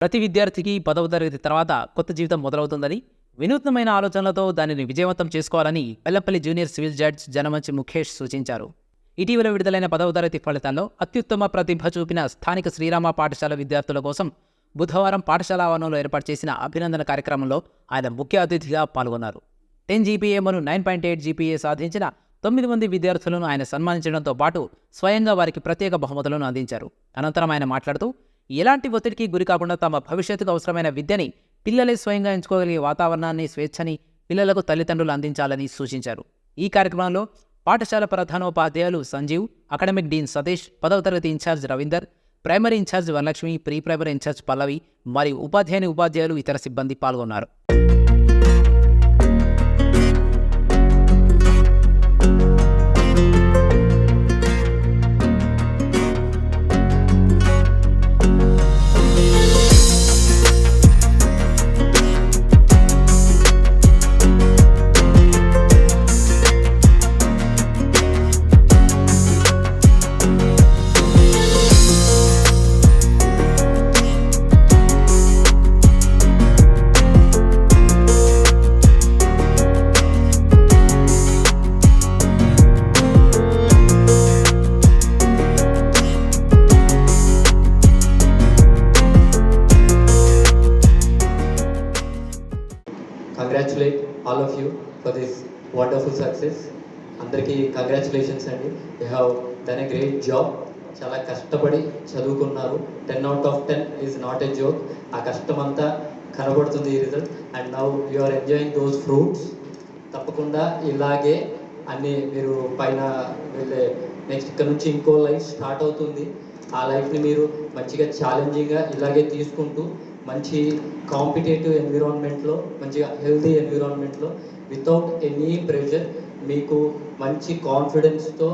ప్రతి విద్యార్థికి పదవ తరగతి తర్వాత కొత్త జీవితం మొదలవుతుందని వినూత్నమైన ఆలోచనలతో దానిని విజయవంతం చేసుకోవాలని Vellampalli junior civil judge Janamanchi Mukesh సూచించారు. ఇటీవల విడుదలైన పదవ తరగతి ఫలితాల్లో అత్యుత్తమ ప్రతిభ చూపిన స్థానిక శ్రీరామ పాఠశాల విద్యార్థుల కోసం బుధవారం పాఠశాల ఆవరణలో ఏర్పాటు చేసిన అభినందన కార్యక్రమంలో ఆయన ముఖ్య అతిథిగా పాల్గొన్నారు. Ten GPA nine point eight GPA సాధించిన తొమ్మిది మంది విద్యార్థులను ఆయన సన్మానించడంతో పాటు స్వయంగా వారికి ప్రత్యేక బహుమతులను అందించారు. అనంతరం ఆయన మాట్లాడుతూ ఎలాంటి ఒత్తిడికి గురి కాకుండా తమ భవిష్యత్తుకు అవసరమైన విద్యని పిల్లలే స్వయంగా ఎంచుకోగలిగే వాతావరణాన్ని స్వేచ్ఛని పిల్లలకు తల్లిదండ్రులు అందించాలని సూచించారు. ఈ కార్యక్రమంలో పాఠశాల ప్రధానోపాధ్యాయులు సంజీవ్ అకాడమిక్ డీన్ సతీష్ పదవ తరగతి in charge Ravinder primary in charge Varalakshmi pre primary in charge Pallavi మరియు ఉపాధ్యాయుని ఉపాధ్యాయులు ఇతర సిబ్బంది పాల్గొన్నారు. Congratulate all of you for this wonderful success అందరికీ కంగ్రాచులేషన్స్ అండి. You have done a great job చాలా కష్టపడి చదువుకున్నారు. Ten out of ten is not a joke ఆ కష్టం అంతా కనబడుతుంది ఈ result and now you are enjoying those fruits తప్పకుండా ఇలాగే అన్ని మీరు పైన వెళ్ళే నెక్స్ట్ ఇక్కడ నుంచి ఇంకో లైఫ్ స్టార్ట్ అవుతుంది. ఆ లైఫ్ని మీరు మంచిగా ఛాలెంజింగ్గా ఇలాగే తీసుకుంటూ మంచి కాంపిటేటివ్ ఎన్విరాన్మెంట్లో మంచిగా హెల్తీ ఎన్విరాన్మెంట్లో వితౌట్ ఎనీ ప్రెషర్ మీకు మంచి కాన్ఫిడెన్స్తో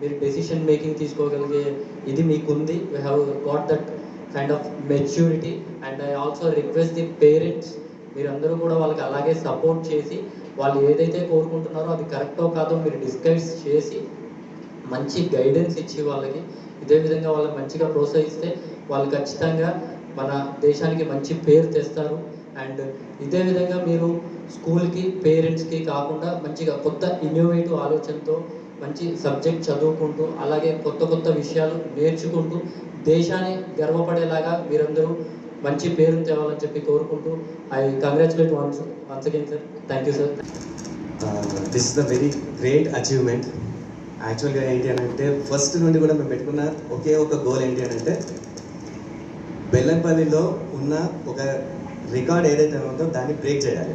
మీరు డెసిషన్ మేకింగ్ తీసుకోగలిగే ఇది మీకుంది. You have got that kind of maturity and I also request the parents మీరందరూ కూడా వాళ్ళకి అలాగే సపోర్ట్ చేసి వాళ్ళు ఏదైతే కోరుకుంటున్నారో అది కరెక్టో కాదో మీరు డిస్కస్ చేసి మంచి గైడెన్స్ ఇచ్చి వాళ్ళకి ఇదే విధంగా వాళ్ళకి మంచిగా ప్రోత్సహిస్తే వాళ్ళు ఖచ్చితంగా మన దేశానికి మంచి పేరు తెస్తారు. అండ్ ఇదే విధంగా మీరు స్కూల్కి పేరెంట్స్కి కాకుండా మంచిగా కొత్త ఇన్నోవేటివ్ ఆలోచనతో మంచి సబ్జెక్ట్ చదువుకుంటూ అలాగే కొత్త కొత్త విషయాలు నేర్చుకుంటూ దేశాన్ని గర్వపడేలాగా మీరందరూ మంచి పేరును తేవాలని చెప్పి కోరుకుంటూ I congratulate once once again sir. Thank you sir. This is the very great achievement actually ఏంటి అని అంటే ఫస్ట్ నుండి కూడా మేము పెట్టుకున్న ఒకే ఒక గోల్ ఏంటి అని అంటే బెల్లంపల్లిలో ఉన్న ఒక రికార్డ్ ఏదైతే ఉందో దాన్ని బ్రేక్ చేయాలి.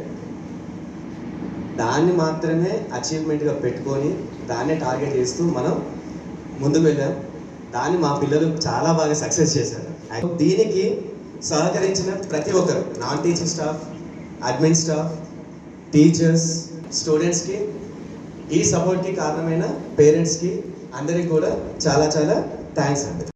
దాన్ని మాత్రమే అచీవ్మెంట్గా పెట్టుకొని దాన్నే టార్గెట్ చేస్తూ మనం ముందుకు వెళ్ళాం. దాన్ని మా పిల్లలు చాలా బాగా సక్సెస్ చేశారు. దీనికి సహకరించిన ప్రతి ఒక్కరు non teaching staff admin staff teachers స్టూడెంట్స్కి ఈ సపోర్ట్కి కారణమైన పేరెంట్స్కి అందరికి కూడా చాలా చాలా థ్యాంక్స్ అండి.